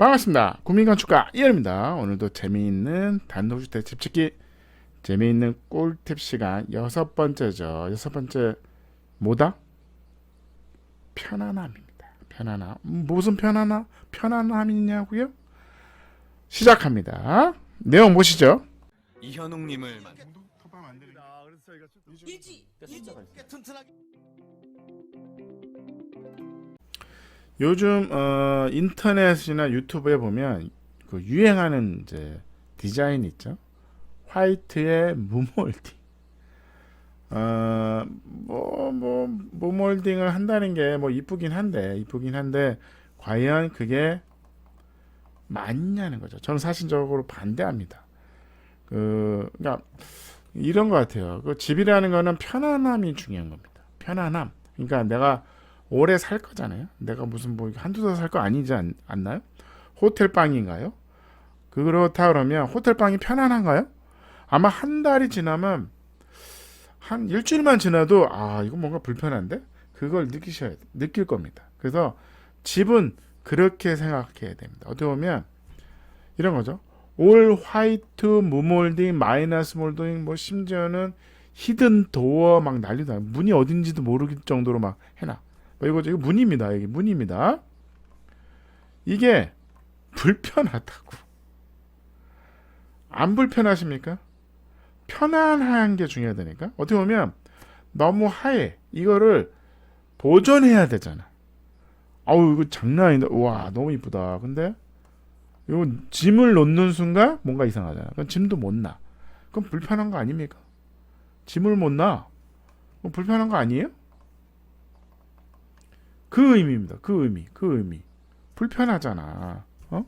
반갑습니다. 국민건축가 이현입니다. 오늘도 재미있는 단독주택 집짓기 재미있는 꿀팁 시간 여섯 번째죠. 여섯 번째 뭐다? 편안함입니다. 편안함. 음, 무슨 편안함? 편안함이냐고요? 시작합니다. 내용 보시죠. 이현웅님을 만 일지 일지 튼튼하게 요즘 어, 인터넷이나 유튜브에 보면 그 유행하는 이제 디자인 있죠. 화이트의 무몰딩. 어, 뭐, 뭐, 무몰딩을 한다는 게 뭐 이쁘긴 한데, 이쁘긴 한데, 과연 그게 맞냐는 거죠. 저는 사실적으로 반대합니다. 그, 그러니까 이런 것 같아요. 그 집이라는 거는 편안함이 중요한 겁니다. 편안함. 그러니까 내가 오래 살 거잖아요. 내가 무슨 뭐 한두 달 살 거 아니지 않, 않나요? 호텔 방인가요? 그렇다 그러면 호텔 방이 편안한가요? 아마 한 달이 지나면 한 일주일만 지나도 아 이거 뭔가 불편한데 그걸 느끼셔야 돼. 느낄 겁니다. 그래서 집은 그렇게 생각해야 됩니다. 어떻게 보면 이런 거죠. 올 화이트 무몰딩 마이너스 몰딩 뭐 심지어는 히든 도어 막 난리도 문이 어딘지도 모르길 정도로 막 해놔. 뭐 이거 이거 문입니다. 이게 문입니다. 이게 불편하다고. 안 불편하십니까? 편안한 게 중요하다니까. 어떻게 보면 너무 하얘. 이거를 보존해야 되잖아. 아우 이거 장난 아니다. 와 너무 이쁘다. 근데 이거 짐을 놓는 순간 뭔가 이상하잖아. 그럼 짐도 못 놔. 그럼 불편한 거 아닙니까? 짐을 못 놔. 그럼 불편한 거 아니에요? 그 의미입니다. 그 의미. 그 의미. 불편하잖아. 어?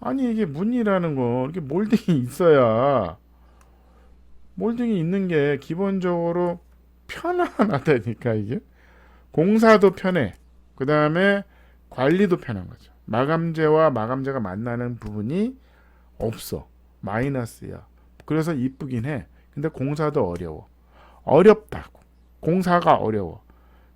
아니 이게 문이라는 거 이렇게 몰딩이 있어야 몰딩이 있는 게 기본적으로 편안하다니까 이게 공사도 편해. 그 다음에 관리도 편한 거죠. 마감재와 마감재가 만나는 부분이 없어. 마이너스야. 그래서 이쁘긴 해. 근데 공사도 어려워. 어렵다고. 공사가 어려워.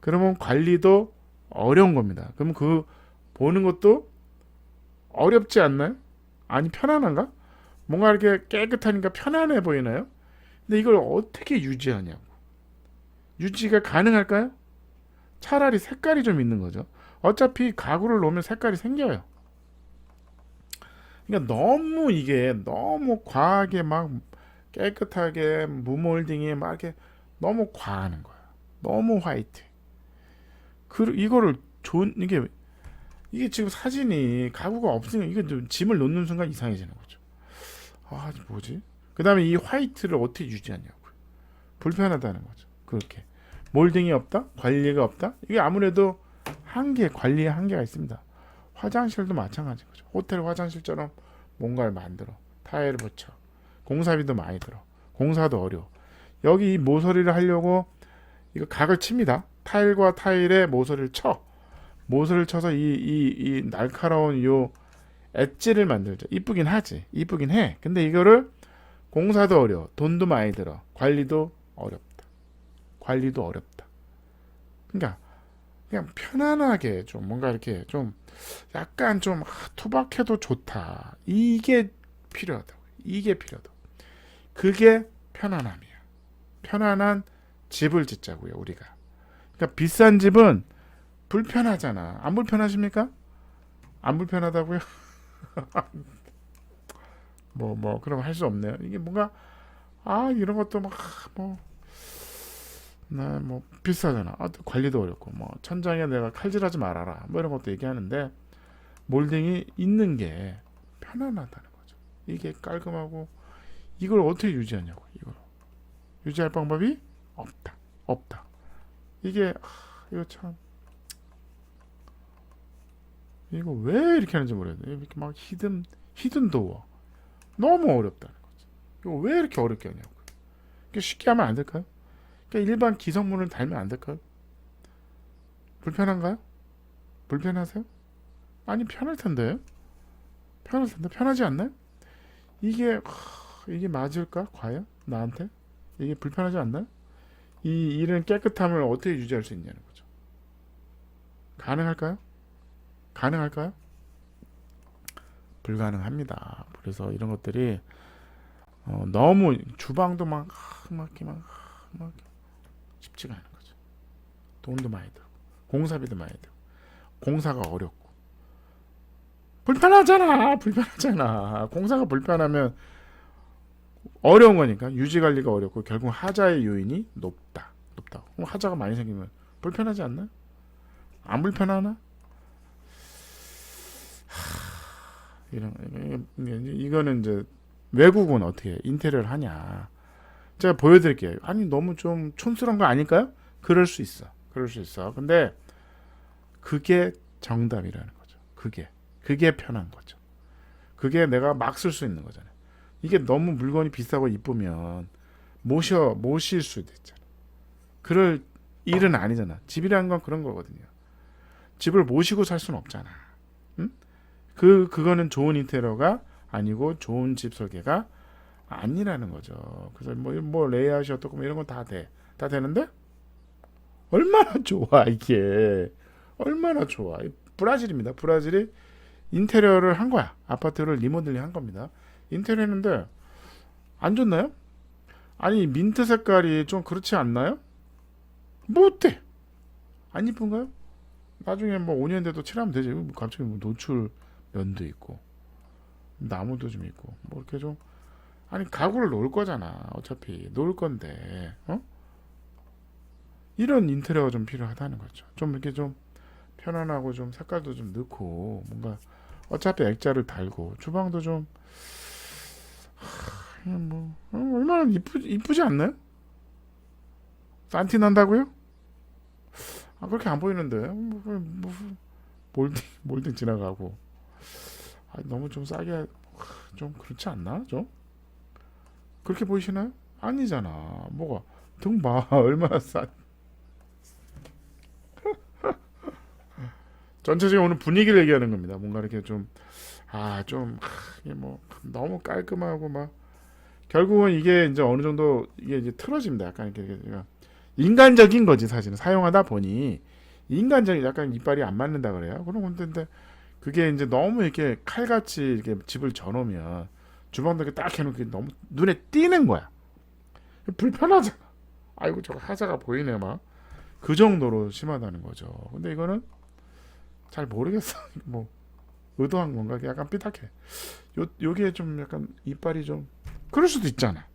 그러면 관리도 어려운 겁니다. 그럼 그 보는 것도 어렵지 않나요? 아니 편안한가? 뭔가 이렇게 깨끗하니까 편안해 보이나요? 근데 이걸 어떻게 유지하냐고. 유지가 가능할까요? 차라리 색깔이 좀 있는 거죠. 어차피 가구를 놓으면 색깔이 생겨요. 그러니까 너무 이게 너무 과하게 막 깨끗하게 무몰딩이 막 이렇게 너무 과하는 거야. 너무 화이트. 그 이거를 좋은 이게 이게 지금 사진이 가구가 없으니까 이게 좀 짐을 놓는 순간 이상해지는 거죠. 아 뭐지? 그 다음에 이 화이트를 어떻게 유지하냐고. 불편하다는 거죠. 그렇게 몰딩이 없다, 관리가 없다. 이게 아무래도 한계 관리에 한계가 있습니다. 화장실도 마찬가지인 거죠. 호텔 화장실처럼 뭔가를 만들어 타일을 붙여 공사비도 많이 들어 공사도 어려워. 여기 이 모서리를 하려고 이거 각을 칩니다. 타일과 타일에 모서리를 쳐. 모서리를 쳐서 이, 이, 이 날카로운 요 엣지를 만들죠. 이쁘긴 하지. 이쁘긴 해. 근데 이거를 공사도 어려워. 돈도 많이 들어. 관리도 어렵다. 관리도 어렵다. 그러니까 그냥 편안하게 좀 뭔가 이렇게 좀 약간 좀 아, 투박해도 좋다. 이게 필요하다고. 이게 필요하다고. 그게 편안함이야. 편안한 집을 짓자고요, 우리가. 그러니까 비싼 집은 불편하잖아. 안 불편하십니까? 안 불편하다고요? 뭐, 뭐, 그럼 할 수 없네요. 이게 뭔가, 아, 이런 것도 막, 뭐, 나, 뭐, 비싸잖아. 아, 또 관리도 어렵고, 뭐, 천장에 내가 칼질하지 말아라. 뭐, 이런 것도 얘기하는데, 몰딩이 있는 게 편안하다는 거죠. 이게 깔끔하고, 이걸 어떻게 유지하냐고, 이걸. 유지할 방법이 없다. 없다. 이게, 아, 이거 참. 이거 왜 이렇게 하는지 모르겠네. 이렇게 막 히든, 히든 도어. 너무 어렵다는 거지. 이거 왜 이렇게 어렵게 하냐고. 이게 쉽게 하면 안 될까요? 그러니까 일반 기성문을 달면 안 될까요? 불편한가요? 불편하세요? 아니 편할 텐데. 편할 텐데 편하지 않나요? 이게 하, 이게 맞을까? 과연 나한테 이게 불편하지 않나요? 이 이런 깨끗함을 어떻게 유지할 수 있냐는 거죠. 가능할까요? 가능할까요? 불가능합니다. 그래서 이런 것들이 어, 너무 주방도 막 하, 막 이렇게 막, 하, 막 이렇게 쉽지가 않은 거죠. 돈도 많이 들고 공사비도 많이 들고 공사가 어렵고 불편하잖아. 불편하잖아. 공사가 불편하면 어려운 거니까 유지 관리가 어렵고 결국 하자의 요인이 높다. 높다. 하자가 많이 생기면 불편하지 않나? 안 불편하나? 하, 이런 이거는 이제 외국은 어떻게 인테리어를 하냐? 제가 보여드릴게요. 아니 너무 좀 촌스러운 거 아닐까요? 그럴 수 있어. 그럴 수 있어. 근데 그게 정답이라는 거죠. 그게 그게 편한 거죠. 그게 내가 막 쓸 수 있는 거잖아요. 이게 너무 물건이 비싸고 이쁘면 모셔 모실 수도 있잖아. 그럴 일은 아니잖아. 집이라는 건 그런 거거든요. 집을 모시고 살 수는 없잖아. 응? 그 그거는 좋은 인테리어가 아니고 좋은 집 설계가 아니라는 거죠. 그래서 뭐, 뭐 레이아웃이 어떻고 뭐 이런 건 다 돼. 다 되는데 얼마나 좋아 이게. 얼마나 좋아. 이 브라질입니다. 브라질이 인테리어를 한 거야. 아파트를 리모델링 한 겁니다. 인테리어 했는데 안 좋나요? 아니 민트 색깔이 좀 그렇지 않나요? 뭐 어때? 안 이쁜가요? 나중에 뭐 5년 돼도 칠하면 되지. 뭐 갑자기 뭐 노출 면도 있고 나무도 좀 있고 뭐 이렇게 좀 아니 가구를 놓을 거잖아. 어차피 놓을 건데 어? 이런 인테리어가 좀 필요하다는 거죠. 좀 이렇게 좀 편안하고 좀 색깔도 좀 넣고 뭔가 어차피 액자를 달고 주방도 좀 하, 뭐 어, 얼마나 이쁘 이쁘지 않나요? 산티 난다고요? 아 그렇게 안 보이는데 뭐, 뭐, 뭐, 몰딩 몰딩 지나가고 아, 너무 좀 싸게 하- 좀 그렇지 않나 좀 그렇게 보이시나요? 아니잖아 뭐가 등봐 얼마나 싸 전체적인 오늘 분위기를 얘기하는 겁니다. 뭔가 이렇게 좀, 아, 좀, 하, 이게 뭐, 너무 깔끔하고 막, 결국은 이게 이제 어느 정도, 이게 이제 틀어집니다. 약간 이렇게, 인간적인 거지, 사실은. 사용하다 보니, 인간적인, 약간 이빨이 안 맞는다 그래요. 그런 건데, 그게 이제 너무 이렇게 칼같이 이렇게 집을 져놓으면, 주방도 이렇게 딱 해놓고 너무 눈에 띄는 거야. 불편하잖아. 아이고, 저거 하자가 보이네, 막. 그 정도로 심하다는 거죠. 근데 이거는, 잘 모르겠어. 뭐 의도한 건가? 약간 삐딱해. 요 요게 좀 약간 이빨이 좀 그럴 수도 있잖아.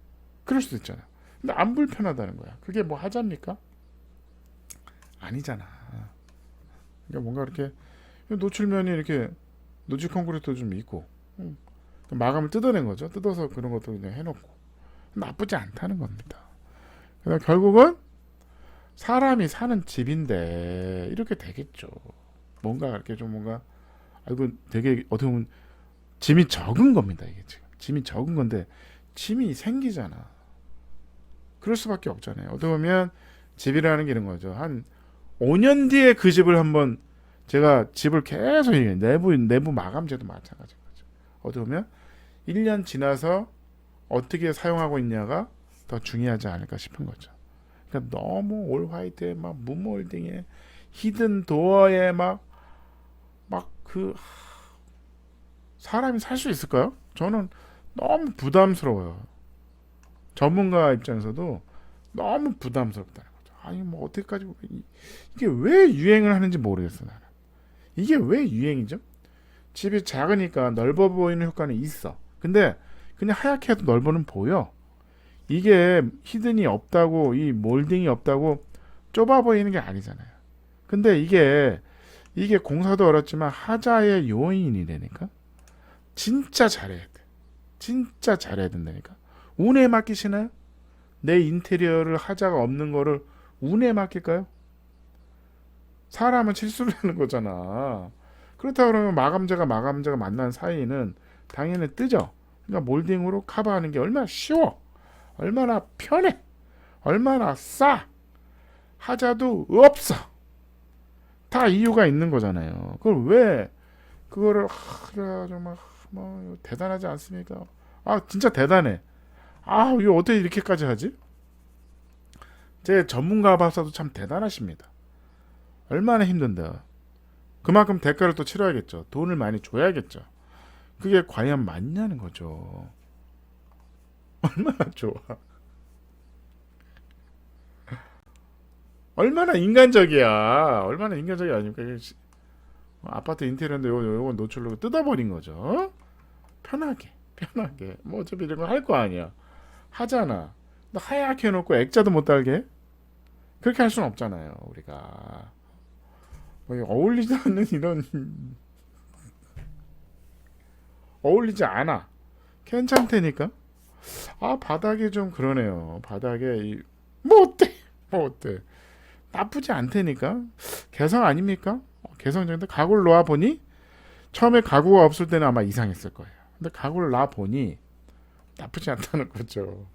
그럴 수도 있잖아. 근데 안 불편하다는 거야. 그게 뭐 하자입니까? 아니잖아. 그러니까 뭔가 이렇게 노출면이 이렇게 노출 콘크리트 좀 있고 음, 마감을 뜯어낸 거죠. 뜯어서 그런 것도 그냥 해놓고 나쁘지 않다는 겁니다. 그래서 결국은 사람이 사는 집인데 이렇게 되겠죠. 뭔가 이렇게 좀 뭔가 아이고 되게 어떻게 보면 짐이 적은 겁니다 이게 지금 짐이 적은 건데 짐이 생기잖아. 그럴 수밖에 없잖아요. 어떻게 보면 집이라는 게 이런 거죠. 한 5년 뒤에 그 집을 한번 제가 집을 계속 내부 내부 마감재도 마찬가지인 거죠. 어떻게 보면 1년 지나서 어떻게 사용하고 있냐가 더 중요하지 않을까 싶은 거죠. 그러니까 너무 올 화이트에 막 무몰딩에 히든 도어에 막 막 그 사람이 살 수 있을까요? 저는 너무 부담스러워요. 전문가 입장에서도 너무 부담스럽다는 거죠. 아니 뭐 어떻게까지 이- 이게 왜 유행을 하는지 모르겠어 나는. 이게 왜 유행이죠? 집이 작으니까 넓어 보이는 효과는 있어. 근데 그냥 하얗게 해도 넓어는 보여. 이게 히든이 없다고 이 몰딩이 없다고 좁아 보이는 게 아니잖아요. 근데 이게 이게 공사도 어렵지만 하자의 요인이라니까. 진짜 잘해야 돼. 진짜 잘해야 된다니까. 운에 맡기시나요? 내 인테리어를 하자가 없는 거를 운에 맡길까요? 사람은 실수를 하는 거잖아. 그렇다 그러면 마감재가 마감재가 만난 사이는 당연히 뜨죠. 그러니까 몰딩으로 커버하는 게 얼마나 쉬워. 얼마나 편해. 얼마나 싸. 하자도 없어. 다 이유가 있는 거잖아요. 그걸 왜 그거를 하, 막 뭐 대단하지 않습니까? 아 진짜 대단해. 아 이거 어떻게 이렇게까지 하지? 제 전문가 박사도 참 대단하십니다. 얼마나 힘든데. 그만큼 대가를 또 치러야겠죠. 돈을 많이 줘야겠죠. 그게 과연 맞냐는 거죠. 얼마나 좋아. 얼마나 인간적이야. 얼마나 인간적이 아닙니까? 아파트 인테리어인데 요, 요건 노출로 뜯어버린 거죠. 편하게, 편하게. 뭐 어차피 이런 거 할 거 아니야. 하잖아. 너 하얗게 해놓고 액자도 못 달게? 그렇게 할 수는 없잖아요. 우리가. 뭐 어울리지 않는 이런 어울리지 않아. 괜찮다니까. 아 바닥이 좀 그러네요. 바닥에 이, 뭐 어때? 뭐 어때? 나쁘지 않다니까. 개성 아닙니까? 어, 개성적인데 가구를 놓아 보니 처음에 가구가 없을 때는 아마 이상했을 거예요. 근데 가구를 놔 보니 나쁘지 않다는 거죠.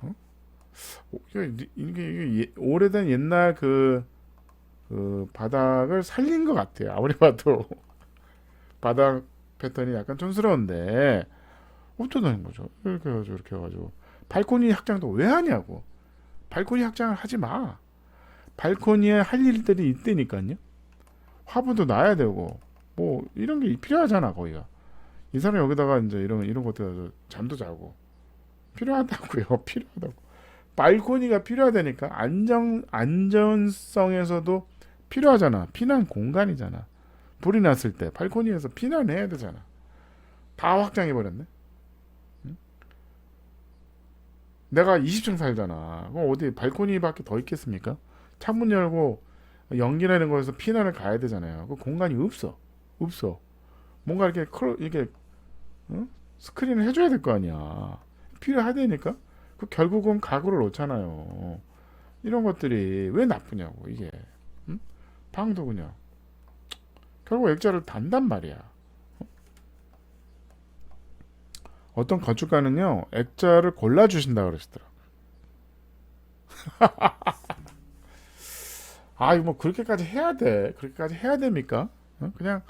어? 이게, 이게 예- 오래된 옛날 그, 그 바닥을 살린 것 같아요. 아무리 봐도 바닥 패턴이 약간 촌스러운데 어쩌다는 거죠. 이렇게 해가지고 이렇게 해가지고 발코니 확장도 왜 하냐고. 발코니 확장을 하지 마. 발코니에 할 일들이 있다니까요. 화분도 놔야 되고 뭐 이런 게 필요하잖아 거기가. 이 사람 여기다가 이제 이런 이런 것들 잠도 자고 필요하다고요. 필요하다고. 발코니가 필요하다니까 안정 안전성에서도 필요하잖아. 피난 공간이잖아. 불이 났을 때 발코니에서 피난해야 되잖아. 다 확장해 버렸네. 내가 20층 살잖아. 그럼 어디 발코니밖에 더 있겠습니까? 창문 열고 연기 나는 거에서 피난을 가야 되잖아요. 그 공간이 없어. 없어. 뭔가 이렇게 클 이게 어? 스크린을 해줘야 될 거 아니야. 필요하다니까. 그 결국은 가구를 놓잖아요. 이런 것들이 왜 나쁘냐고 이게. 응? 방도 그냥 결국 액자를 단단 말이야. 어? 어떤 건축가는요 액자를 골라 주신다 그러시더라고. 아 이거 뭐 그렇게까지 해야 돼? 그렇게까지 해야 됩니까? 어? 그냥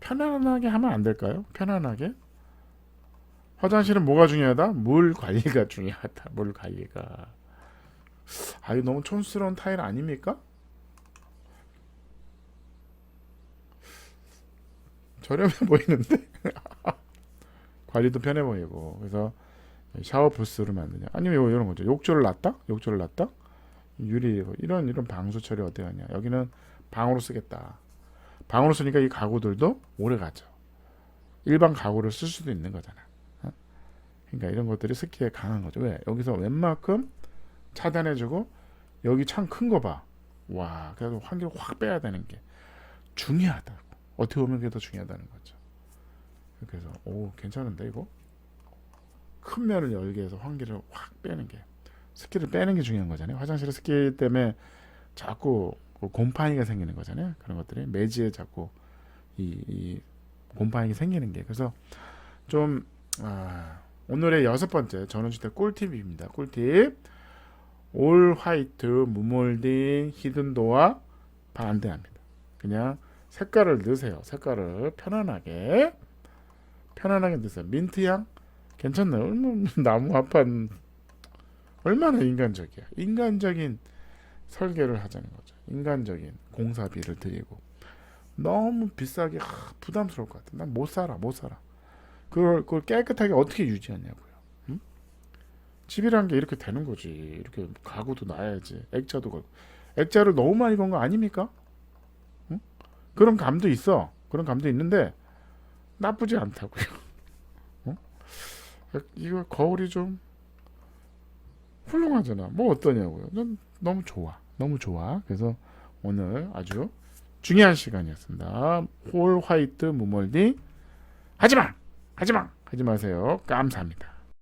편안하게 하면 안 될까요? 편안하게. 화장실은 뭐가 중요하다? 물 관리가 중요하다. 물 관리가. 아 이거 너무 촌스러운 타일 아닙니까? 저렴해 보이는데 관리도 편해 보이고 그래서 샤워 부스를 만드냐 아니면 요- 이런 거죠 욕조를 놨다 욕조를 놨다 유리 이런 이런 방수 처리 어떻게 하냐. 여기는 방으로 쓰겠다. 방으로 쓰니까 이 가구들도 오래 가죠. 일반 가구를 쓸 수도 있는 거잖아. 어? 그러니까 이런 것들이 스키에 강한 거죠. 왜? 여기서 웬만큼 차단해주고 여기 창 큰 거 봐 와 그래도 환기를 확 빼야 되는 게 중요하다 어떻게 보면 그게 더 중요하다는 거죠. 그래서 오 괜찮은데 이거? 큰 면을 열게 해서 환기를 확 빼는 게 습기를 빼는 게 중요한 거잖아요. 화장실에 습기 때문에 자꾸 그 곰팡이가 생기는 거잖아요. 그런 것들이 매지에 자꾸 이, 이 곰팡이가 생기는 게 그래서 좀 아, 오늘의 여섯 번째 전원주택 꿀팁입니다. 꿀팁 올 화이트 무몰딩 히든도어 반대합니다. 그냥 색깔을 넣으세요. 색깔을 편안하게 편안하게 넣으세요. 민트향 괜찮나요? 얼마나 나무 합판 얼마나 인간적이야. 인간적인 설계를 하자는 거죠. 인간적인 공사비를 드리고 너무 비싸게 하, 부담스러울 것 같아. 난 못 살아, 못 살아. 그걸, 그걸 깨끗하게 어떻게 유지하냐고요. 응? 집이란 게 이렇게 되는 거지. 이렇게 가구도 놔야지. 액자도 걸고. 액자를 너무 많이 건 거 아닙니까? 그런 감도 있어. 그런 감도 있는데 나쁘지 않다고요. 어? 이거 거울이 좀 훌륭하잖아. 뭐 어떠냐고요. 난 너무 좋아. 너무 좋아. 그래서 오늘 아주 중요한 시간이었습니다. 홀 화이트 무몰딩 하지마! 하지마! 하지 마세요. 감사합니다.